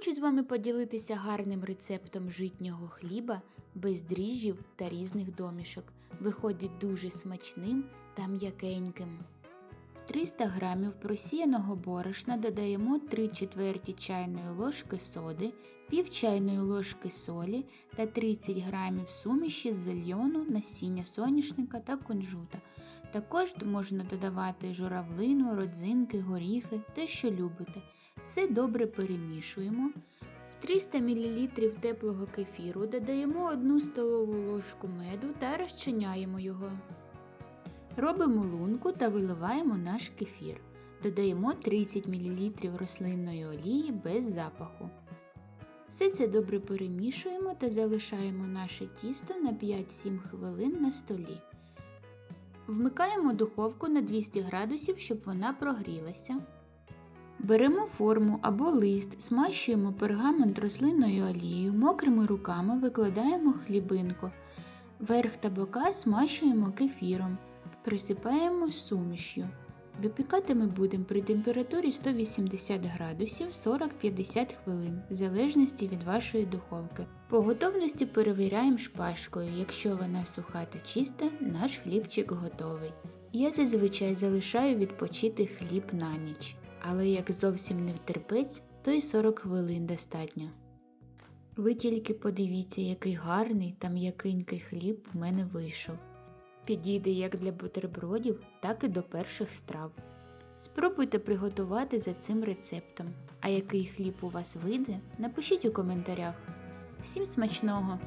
Хочу з вами поділитися гарним рецептом житнього хліба без дріжджів та різних домішок. Виходить дуже смачним та м'якеньким. В 300 грамів просіяного борошна додаємо 3 четверті чайної ложки соди, пів чайної ложки солі та 30 грамів суміші з зельйону, насіння соняшника та кунжута. Також можна додавати журавлину, родзинки, горіхи, те, що любите. Все добре перемішуємо. В 300 мл теплого кефіру додаємо 1 столову ложку меду та розчиняємо його. Робимо лунку та виливаємо наш кефір. Додаємо 30 мл рослинної олії без запаху. Все це добре перемішуємо та залишаємо наше тісто на 5-7 хвилин на столі. Вмикаємо духовку на 200 градусів, щоб вона прогрілася. Беремо форму або лист, смащуємо пергамент рослинною олією, мокрими руками викладаємо хлібинку. Верх та бока смащуємо кефіром, присипаємо сумішю. Випікати ми будемо при температурі 180 градусів 40-50 хвилин, в залежності від вашої духовки. По готовності перевіряємо шпажкою. Якщо вона суха та чиста, наш хлібчик готовий. Я зазвичай залишаю відпочити хліб на ніч, але як зовсім не втерпець, то й 40 хвилин достатньо. Ви тільки подивіться, який гарний та м'якенький хліб в мене вийшов. Підійде як для бутербродів, так і до перших страв. Спробуйте приготувати за цим рецептом. А який хліб у вас вийде, напишіть у коментарях. Всім смачного!